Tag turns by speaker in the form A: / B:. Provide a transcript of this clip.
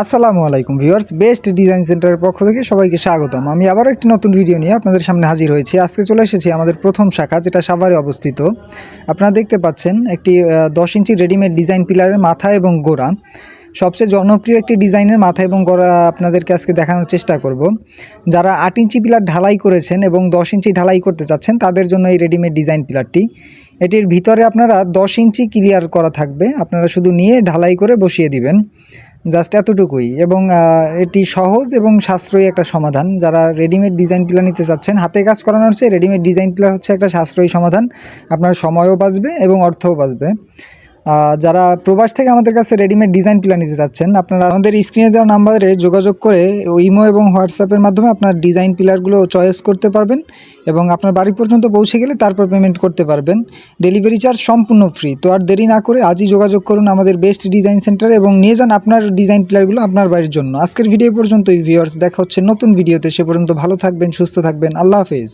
A: আসসালামু আলাইকুম viewers, best design সেন্টারের পক্ষ থেকে সবাইকে স্বাগতম। আমি আবারও একটি নতুন ভিডিও নিয়ে আপনাদের সামনে হাজির হয়েছি। আজকে চলে এসেছি আমাদের প্রথম শাখা, যেটা সাভারে অবস্থিত। আপনারা দেখতে পাচ্ছেন একটি দশ ইঞ্চি রেডিমেড ডিজাইন পিলারের মাথা এবং গোড়া। সবচেয়ে জনপ্রিয় একটি ডিজাইনের মাথা এবং গোড়া আপনাদেরকে আজকে দেখানোর চেষ্টা করব। যারা আট ইঞ্চি পিলার ঢালাই করেছেন এবং দশ ইঞ্চি ঢালাই করতে চাচ্ছেন, তাদের জন্য এই রেডিমেড ডিজাইন পিলারটি। এটির ভিতরে আপনারা দশ ইঞ্চি ক্লিয়ার করা থাকবে। আপনারা শুধু নিয়ে ঢালাই করে বসিয়ে দিবেন। জাস্ট এতটুকুই। এবং এটি সহজ এবং সাশ্রয়ী একটা সমাধান। যারা রেডিমেড ডিজাইন পিলার নিতে চাচ্ছেন, হাতে কাজ করানো হচ্ছে রেডিমেড ডিজাইন পিলার হচ্ছে একটা সাশ্রয়ী সমাধান। আপনার সময়ও বাঁচবে এবং অর্থও বাঁচবে। যারা প্রবাস থেকে আমাদের কাছে রেডিমেড ডিজাইন পিলার নিতে চাচ্ছেন, আপনারা আমাদের স্ক্রিনে দেওয়া নাম্বারে যোগাযোগ করে ইমো এবং হোয়াটসঅ্যাপের মাধ্যমে আপনার ডিজাইন পিলারগুলো চয়েস করতে পারবেন এবং আপনার বাড়ি পর্যন্ত পৌঁছে গেলে তারপর পেমেন্ট করতে পারবেন। ডেলিভারি চার্জ সম্পূর্ণ ফ্রি তো আর দেরি না করে আজই যোগাযোগ করুন আমাদের বেস্ট ডিজাইন সেন্টারে এবং নিয়ে যান আপনার ডিজাইন পিলারগুলো আপনার বাড়ির জন্য। আজকের ভিডিও পর্যন্তই ভিউয়ার্স দেখা হচ্ছে নতুন ভিডিওতে সে পর্যন্ত ভালো থাকবেন, সুস্থ থাকবেন, আল্লাহ হাফেজ।